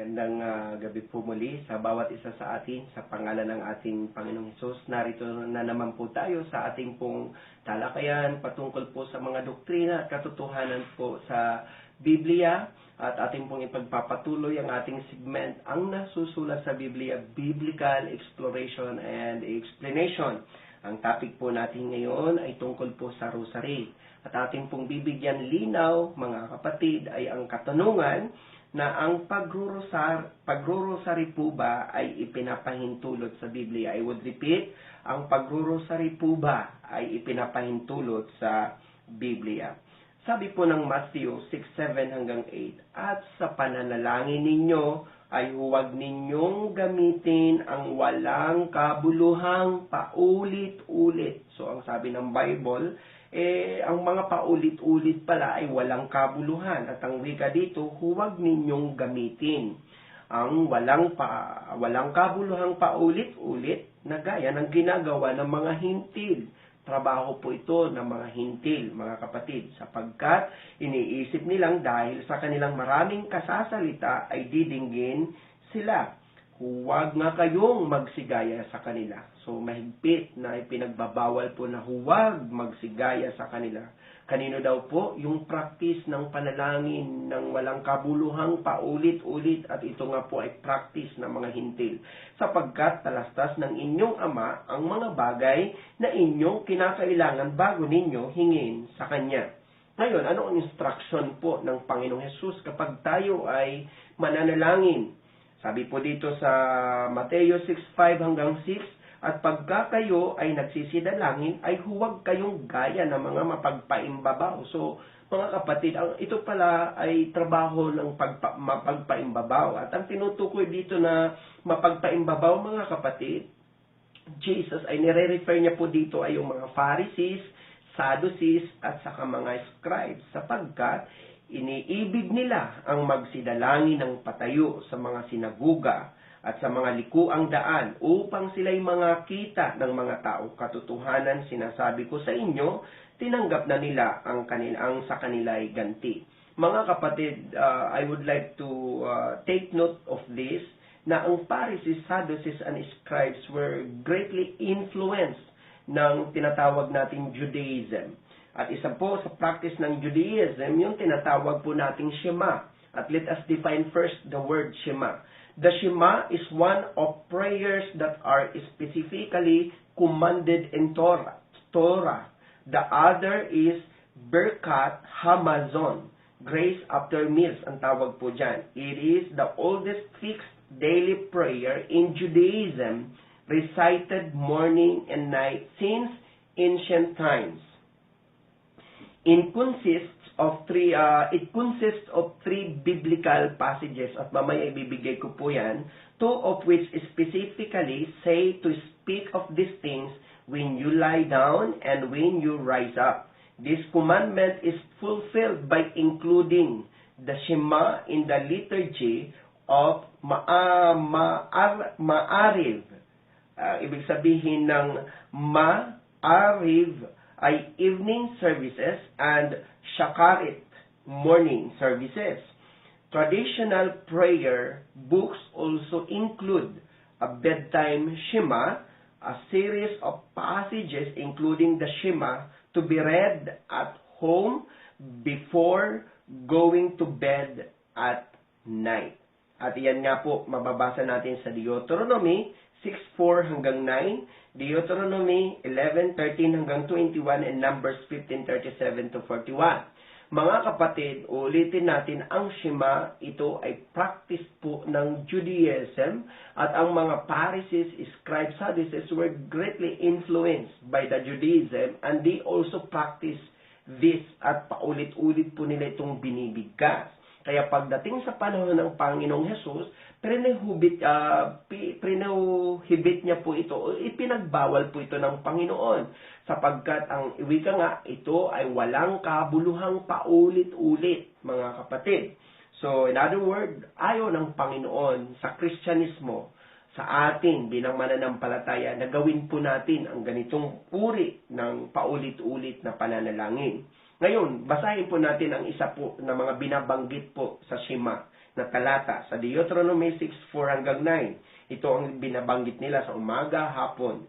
Magandang ah, gabi po muli sa bawat isa sa atin sa pangalan ng ating Panginoong Hesus. Narito na naman po tayo sa ating pong talakayan patungkol po sa mga doktrina at katotohanan po sa Biblia at ating pong ipagpapatuloy ang ating segment ang nasusulat sa Biblia, Biblical Exploration and Explanation. Ang topic po natin ngayon ay tungkol po sa rosary. At ating pong bibigyan linaw, mga kapatid, ay ang katanungan na ang pagrurosar, pagrurosary po ba ay ipinapahintulot sa Biblia? I would repeat, ang pagrurosary po ba ay ipinapahintulot sa Biblia? Sabi po ng Matthew 6:7 hanggang 8, At sa pananalangin ninyo ay huwag ninyong gamitin ang walang kabuluhang paulit-ulit. So ang sabi ng Bible, eh, ang mga paulit-ulit pala ay walang kabuluhan. At ang wika dito, huwag ninyong gamitin ang walang, pa, walang kabuluhang paulit-ulit na gaya ng ginagawa ng mga hintil. Trabaho po ito ng mga hintil, mga kapatid, sapagkat iniisip nilang dahil sa kanilang maraming kasasalita ay didinggin sila huwag nga kayong magsigaya sa kanila. So, mahigpit na ipinagbabawal po na huwag magsigaya sa kanila. Kanino daw po? Yung practice ng panalangin ng walang kabuluhang paulit-ulit at ito nga po ay practice ng mga hintil. Sapagkat talastas ng inyong ama ang mga bagay na inyong kinakailangan bago ninyo hingin sa Kanya. Ngayon, ano ang instruction po ng Panginoong Hesus kapag tayo ay mananalangin? Sabi po dito sa Mateo 6:5 hanggang 6, at pagka kayo ay nagsisidalangin, ay huwag kayong gaya ng mga mapagpaimbabaw. So, mga kapatid, ang ito pala ay trabaho ng pagpa, mapagpaimbabaw. At ang tinutukoy dito na mapagpaimbabaw, mga kapatid, Jesus ay nire-refer niya po dito ay yung mga Pharisees, Sadducees, at saka mga scribes, sapagkat Iniibig nila ang magsidalangin ng patayo sa mga sinaguga at sa mga likuang daan upang sila'y mga kita ng mga tao. Katotohanan, sinasabi ko sa inyo, tinanggap na nila ang, kanila, ang sa kanila ay ganti. Mga kapatid, uh, I would like to uh, take note of this, na ang Pharisees, Sadducees, and Scribes were greatly influenced ng tinatawag nating Judaism. At isa po sa practice ng Judaism, yung tinatawag po nating Shema. At let us define first the word Shema. The Shema is one of prayers that are specifically commanded in Torah. Torah. The other is Berkat Hamazon. Grace after meals ang tawag po dyan. It is the oldest fixed daily prayer in Judaism recited morning and night since ancient times. It consists of three uh, it consists of three biblical passages. At mamaya ibibigay ko po yan. Two of which specifically say to speak of these things when you lie down and when you rise up. This commandment is fulfilled by including the Shema in the liturgy of ma ma'ar ma'ariv uh, ibig sabihin ng ma'ariv ay evening services and shakarit morning services. Traditional prayer books also include a bedtime Shema, a series of passages including the Shema to be read at home before going to bed at night. At iyan nga po mababasa natin sa Deuteronomy 6:4 hanggang 9, Deuteronomy 11:13 hanggang 21 and Numbers 15:37 to 41. Mga kapatid, ulitin natin ang Shema, ito ay practice po ng Judaism at ang mga Pharisees, scribes, Sadducees were greatly influenced by the Judaism and they also practice this at paulit-ulit po nila itong binibigkas. Kaya pagdating sa panahon ng Panginoong Hesus, prinehubit, uh, prinehubit niya po ito, ipinagbawal po ito ng Panginoon. Sapagkat ang iwika nga, ito ay walang kabuluhang paulit-ulit, mga kapatid. So, in other words, ayaw ng Panginoon sa Kristyanismo, sa atin bilang mananampalataya na gawin po natin ang ganitong uri ng paulit-ulit na pananalangin. Ngayon, basahin po natin ang isa po na mga binabanggit po sa Shema. na talata sa Deuteronomy 6:4 hanggang 9. Ito ang binabanggit nila sa umaga, hapon.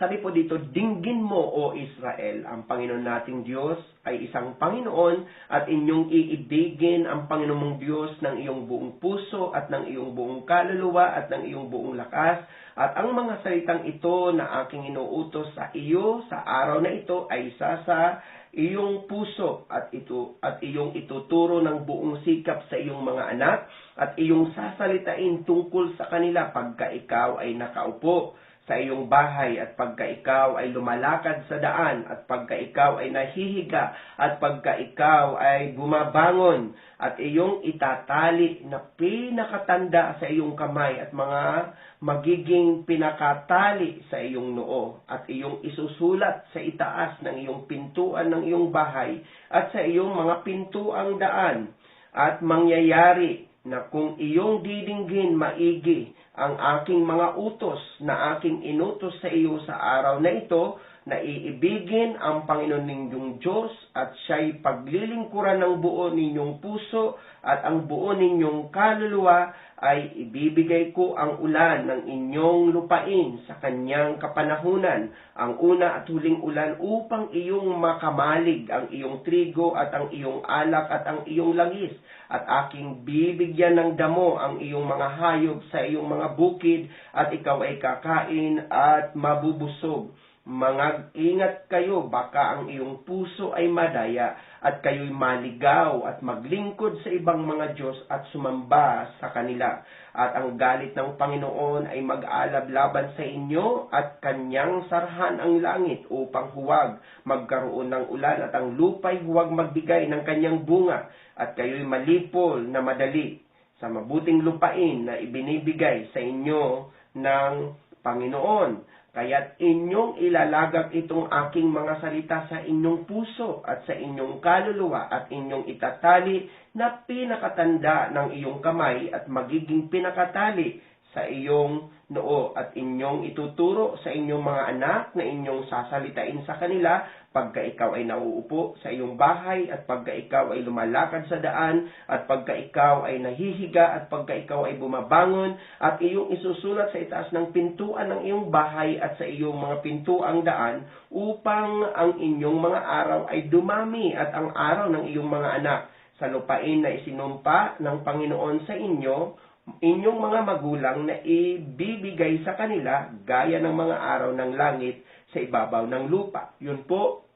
Sabi po dito, dinggin mo, O Israel, ang Panginoon nating Diyos ay isang Panginoon at inyong iibigin ang Panginoon mong Diyos ng iyong buong puso at ng iyong buong kaluluwa at ng iyong buong lakas. At ang mga salitang ito na aking inuutos sa iyo sa araw na ito ay isa sa iyong puso at ito at iyong ituturo ng buong sikap sa iyong mga anak at iyong sasalitain tungkol sa kanila pagka ikaw ay nakaupo sa iyong bahay at pagka ikaw ay lumalakad sa daan at pagka ikaw ay nahihiga at pagka ikaw ay bumabangon at iyong itatali na pinakatanda sa iyong kamay at mga magiging pinakatali sa iyong noo at iyong isusulat sa itaas ng iyong pintuan ng iyong bahay at sa iyong mga pintuang daan at mangyayari na kung iyong didinggin maigi ang aking mga utos na aking inutos sa iyo sa araw na ito, na iibigin ang Panginoon ninyong Diyos at siya'y paglilingkuran ng buo ninyong puso at ang buo ninyong kaluluwa ay ibibigay ko ang ulan ng inyong lupain sa kanyang kapanahunan, ang una at huling ulan upang iyong makamalig ang iyong trigo at ang iyong alak at ang iyong langis, at aking bibigyan ng damo ang iyong mga hayop sa iyong mga bukid, at ikaw ay kakain at mabubusog mga ingat kayo, baka ang iyong puso ay madaya at kayo'y maligaw at maglingkod sa ibang mga Diyos at sumamba sa kanila. At ang galit ng Panginoon ay mag-alab laban sa inyo at kanyang sarhan ang langit upang huwag magkaroon ng ulan at ang lupay huwag magbigay ng kanyang bunga at kayo'y malipol na madali sa mabuting lupain na ibinibigay sa inyo ng Panginoon Kaya't inyong ilalagak itong aking mga salita sa inyong puso at sa inyong kaluluwa at inyong itatali na pinakatanda ng iyong kamay at magiging pinakatali sa iyong noo at inyong ituturo sa inyong mga anak na inyong sasalitain sa kanila pagka ikaw ay nauupo sa iyong bahay at pagka ikaw ay lumalakad sa daan at pagka ikaw ay nahihiga at pagka ikaw ay bumabangon at iyong isusulat sa itaas ng pintuan ng iyong bahay at sa iyong mga pintuang daan upang ang inyong mga araw ay dumami at ang araw ng iyong mga anak. Sa lupain na isinumpa ng Panginoon sa inyo inyong mga magulang na ibibigay sa kanila gaya ng mga araw ng langit sa ibabaw ng lupa. Yun po,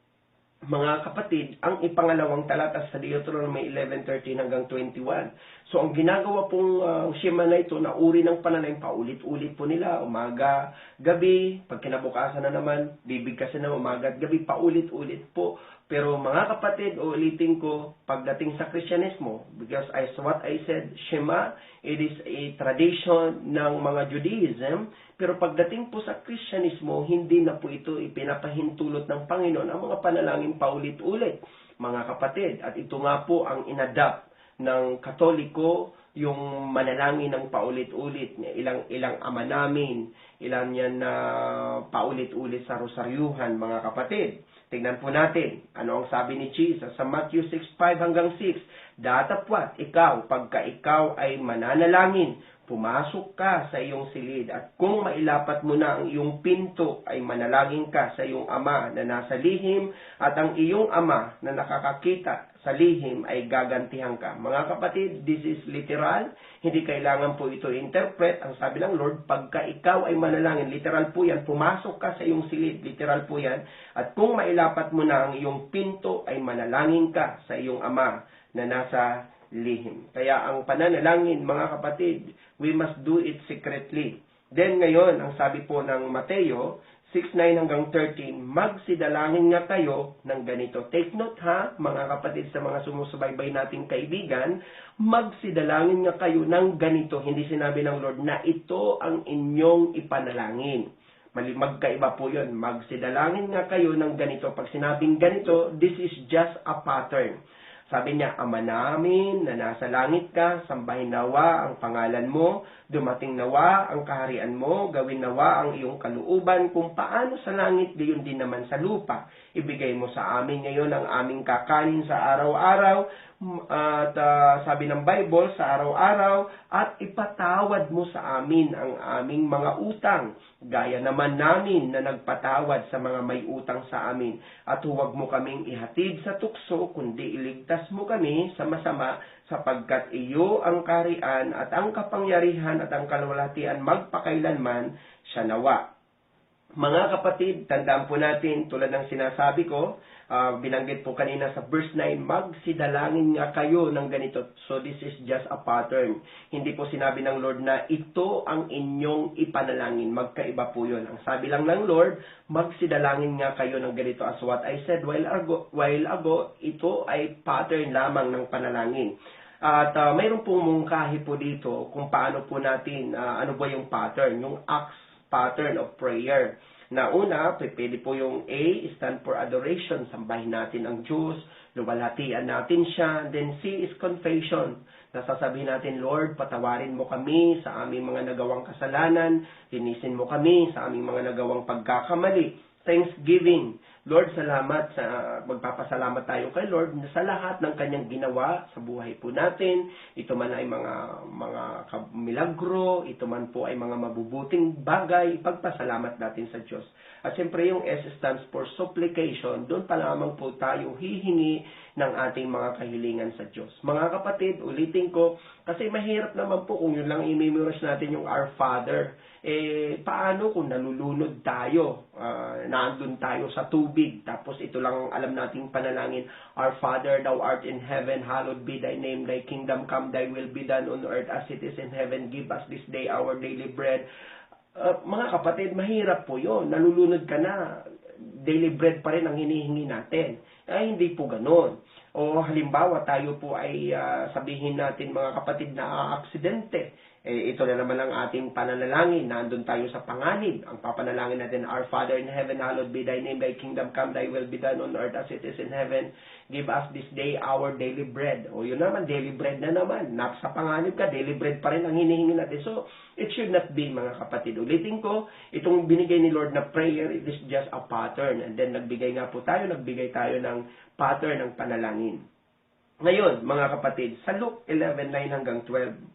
mga kapatid, ang ipangalawang talata sa Deuteronomy 11.13 hanggang 21. So, ang ginagawa pong uh, Shema na ito, na uri ng pananaim, paulit-ulit po nila, umaga, gabi, pag kinabukasan na naman, bibigkasin na umaga at gabi, paulit-ulit po. Pero mga kapatid, ulitin ko, pagdating sa Kristyanismo, because as what I said, Shema, it is a tradition ng mga Judaism, pero pagdating po sa Kristyanismo, hindi na po ito ipinapahintulot ng Panginoon ang mga panalangin paulit-ulit, mga kapatid. At ito nga po ang inadapt ng Katoliko, yung manalangin ng paulit-ulit, ilang ilang ama namin, ilan yan na paulit-ulit sa rosaryuhan, mga kapatid. Tingnan po natin, ano ang sabi ni Jesus sa Matthew 6:5 hanggang 6. Datapwat, ikaw, pagka ikaw ay mananalangin, pumasok ka sa iyong silid at kung mailapat mo na ang iyong pinto ay manalangin ka sa iyong ama na nasa lihim at ang iyong ama na nakakakita sa lihim ay gagantihan ka. Mga kapatid, this is literal. Hindi kailangan po ito interpret. Ang sabi ng Lord, pagka ikaw ay manalangin, literal po yan, pumasok ka sa iyong silid, literal po yan. At kung mailapat mo na ang iyong pinto, ay manalangin ka sa iyong ama na nasa lihim. Kaya ang pananalangin, mga kapatid, we must do it secretly. Then ngayon, ang sabi po ng Mateo, 6.9 hanggang 13, magsidalangin nga kayo ng ganito. Take note ha, mga kapatid sa mga sumusubaybay nating kaibigan, magsidalangin nga kayo ng ganito. Hindi sinabi ng Lord na ito ang inyong ipanalangin. Magkaiba po yun. Magsidalangin nga kayo ng ganito. Pag sinabing ganito, this is just a pattern. Sabi niya, Ama namin na nasa langit ka, sambahin nawa ang pangalan mo, dumating nawa ang kaharian mo, gawin nawa ang iyong kaluuban, kung paano sa langit, gayon din naman sa lupa. Ibigay mo sa amin ngayon ang aming kakanin sa araw-araw, at ah, sabi ng Bible sa araw-araw at ipatawad mo sa amin ang aming mga utang gaya naman namin na nagpatawad sa mga may utang sa amin. At huwag mo kaming ihatid sa tukso kundi iligtas mo kami sa masama sapagkat iyo ang karian at ang kapangyarihan at ang kalwalhatian magpakailanman siya nawa mga kapatid, tandaan po natin, tulad ng sinasabi ko, ah, binanggit po kanina sa verse 9, magsidalangin nga kayo ng ganito. So this is just a pattern. Hindi po sinabi ng Lord na ito ang inyong ipanalangin. Magkaiba po yun. Ang sabi lang ng Lord, magsidalangin nga kayo ng ganito. As what I said while ago, while ago ito ay pattern lamang ng panalangin. At ah, mayroon pong mungkahi po dito kung paano po natin, ah, ano ba yung pattern, yung acts pattern of prayer. Na una, pwede po yung A, stand for adoration, sambahin natin ang Diyos, luwalhatian natin siya. Then C is confession. Nasasabihin natin, Lord, patawarin mo kami sa aming mga nagawang kasalanan, linisin mo kami sa aming mga nagawang pagkakamali. Thanksgiving. Lord, salamat sa magpapasalamat tayo kay Lord sa lahat ng kanyang ginawa sa buhay po natin. Ito man ay mga mga milagro, ito man po ay mga mabubuting bagay, pagpasalamat natin sa Diyos. At siyempre yung S stands for supplication, doon pa lamang po tayo hihingi ng ating mga kahilingan sa Diyos. Mga kapatid, ulitin ko, kasi mahirap naman po kung yun lang i-memorize natin yung Our Father. Eh, paano kung nalulunod tayo, uh, nandun tayo sa tubig, tapos ito lang ang alam nating panalangin, Our Father, Thou art in heaven, hallowed be Thy name, Thy kingdom come, Thy will be done on earth as it is in heaven. Give us this day our daily bread. Uh, mga kapatid, mahirap po yon Nalulunod ka na, daily bread pa rin ang hinihingi natin. Ay, hindi po ganun. O halimbawa, tayo po ay uh, sabihin natin mga kapatid na aksidente eh, ito na naman ang ating pananalangin. Nandun tayo sa panganib. Ang papanalangin natin, Our Father in heaven, hallowed be thy name, thy kingdom come, thy will be done on earth as it is in heaven. Give us this day our daily bread. O yun naman, daily bread na naman. Nasa panganib ka, daily bread pa rin ang hinihingi natin. So, it should not be, mga kapatid. Ulitin ko, itong binigay ni Lord na prayer, it is just a pattern. And then, nagbigay nga po tayo, nagbigay tayo ng pattern ng panalangin. Ngayon, mga kapatid, sa Luke 11:9 hanggang 12,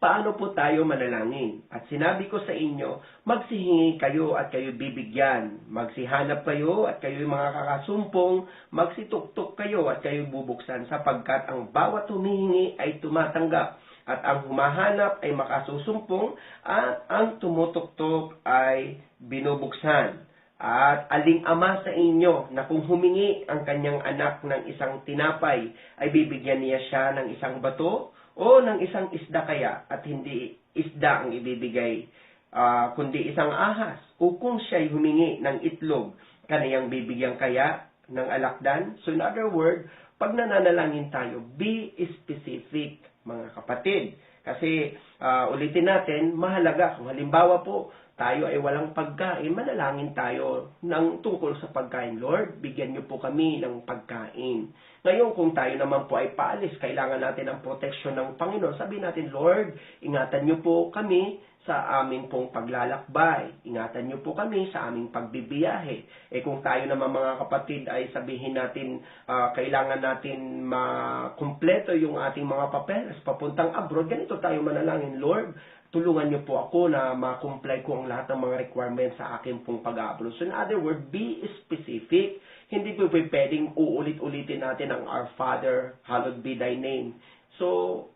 paano po tayo manalangin. At sinabi ko sa inyo, magsihingi kayo at kayo bibigyan. Magsihanap kayo at kayo mga kakasumpong, magsituktok kayo at kayo bubuksan sapagkat ang bawat humihingi ay tumatanggap at ang humahanap ay makasusumpong at ang tumutuktok ay binubuksan. At aling ama sa inyo na kung humingi ang kanyang anak ng isang tinapay, ay bibigyan niya siya ng isang bato o ng isang isda kaya at hindi isda ang ibibigay, uh, kundi isang ahas. O kung siya'y humingi ng itlog, kaniyang bibigyan kaya ng alakdan? So in other word, pag nananalangin tayo, be specific, mga kapatid. Kasi uh, ulitin natin, mahalaga kung halimbawa po tayo ay walang pagkain, manalangin tayo ng tungkol sa pagkain. Lord, bigyan niyo po kami ng pagkain. Ngayon, kung tayo naman po ay paalis, kailangan natin ang proteksyon ng Panginoon. Sabi natin, Lord, ingatan niyo po kami sa aming pong paglalakbay. Ingatan niyo po kami sa aming pagbibiyahe. Eh kung tayo naman mga kapatid ay sabihin natin, uh, kailangan natin makumpleto yung ating mga papeles papuntang abroad, ganito tayo manalangin, Lord, tulungan niyo po ako na ma-comply ko ang lahat ng mga requirements sa akin pong pag-upload. So in other words, be specific. Hindi po pwedeng uulit-ulitin natin ang Our Father, hallowed be thy name. So,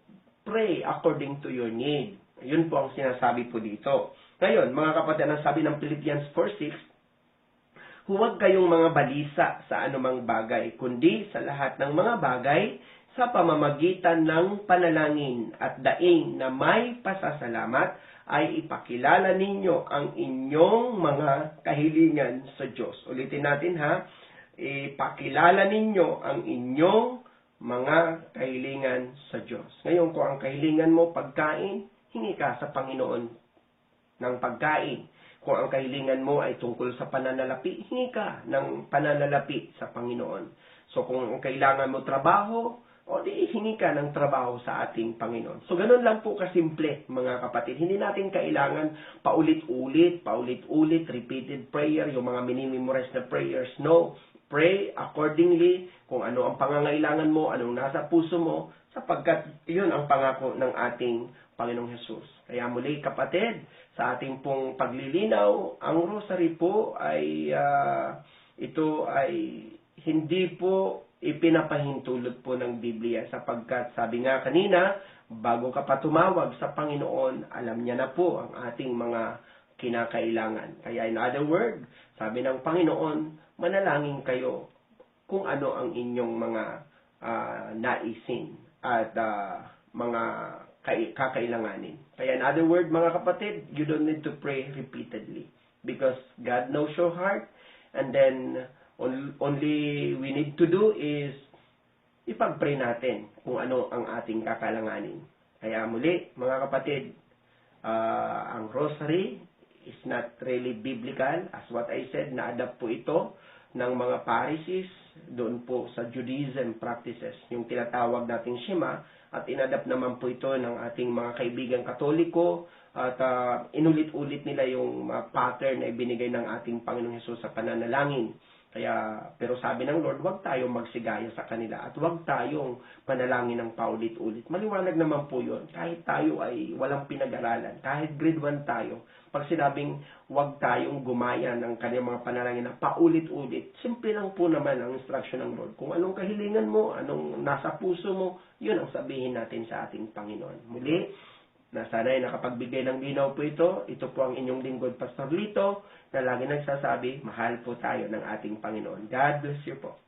pray according to your need. Yun po ang sinasabi po dito. Ngayon, mga kapatid, ang sabi ng Philippians 4.6, Huwag kayong mga balisa sa anumang bagay, kundi sa lahat ng mga bagay, sa pamamagitan ng panalangin at daing na may pasasalamat ay ipakilala ninyo ang inyong mga kahilingan sa Diyos. Ulitin natin ha, ipakilala ninyo ang inyong mga kahilingan sa Diyos. Ngayon, kung ang kahilingan mo pagkain, hingi ka sa Panginoon ng pagkain. Kung ang kahilingan mo ay tungkol sa pananalapi, hingi ka ng pananalapi sa Panginoon. So kung ang kailangan mo trabaho, o di hingi ka ng trabaho sa ating Panginoon. So, ganun lang po kasimple, mga kapatid. Hindi natin kailangan paulit-ulit, paulit-ulit, repeated prayer, yung mga minimemorize na prayers. No. Pray accordingly kung ano ang pangangailangan mo, anong nasa puso mo, sapagkat iyon ang pangako ng ating Panginoong Hesus. Kaya muli kapatid, sa ating pong paglilinaw, ang rosary po ay ah, ito ay hindi po ipinapahintulot po ng Biblia sapagkat sabi nga kanina, bago ka pa tumawag sa Panginoon, alam niya na po ang ating mga kinakailangan. Kaya in other word, sabi ng Panginoon, manalangin kayo kung ano ang inyong mga ah, naisin at ah, mga kai- kakailanganin. Kaya in other word, mga kapatid, you don't need to pray repeatedly because God knows your heart and then on- only we need to do is ipag-pray natin kung ano ang ating kakailanganin. Kaya muli, mga kapatid, ah, ang rosary is not really biblical. As what I said, na-adapt po ito ng mga Pharisees doon po sa Judaism practices, yung tinatawag nating Shema, at inadapt naman po ito ng ating mga kaibigang katoliko at ah, inulit-ulit nila yung mga pattern na ibinigay ng ating Panginoong Hesus sa pananalangin. Kaya, pero sabi ng Lord, huwag tayong magsigaya sa kanila at huwag tayong panalangin ng paulit-ulit. Maliwanag naman po yun. Kahit tayo ay walang pinag-aralan, kahit grade 1 tayo, pag sinabing huwag tayong gumaya ng kanyang mga panalangin na paulit-ulit, simple lang po naman ang instruction ng Lord. Kung anong kahilingan mo, anong nasa puso mo, yun ang sabihin natin sa ating Panginoon. Muli, na sana'y nakapagbigay ng linaw po ito. Ito po ang inyong lingkod, Pastor Lito, na lagi nagsasabi, mahal po tayo ng ating Panginoon. God bless you po.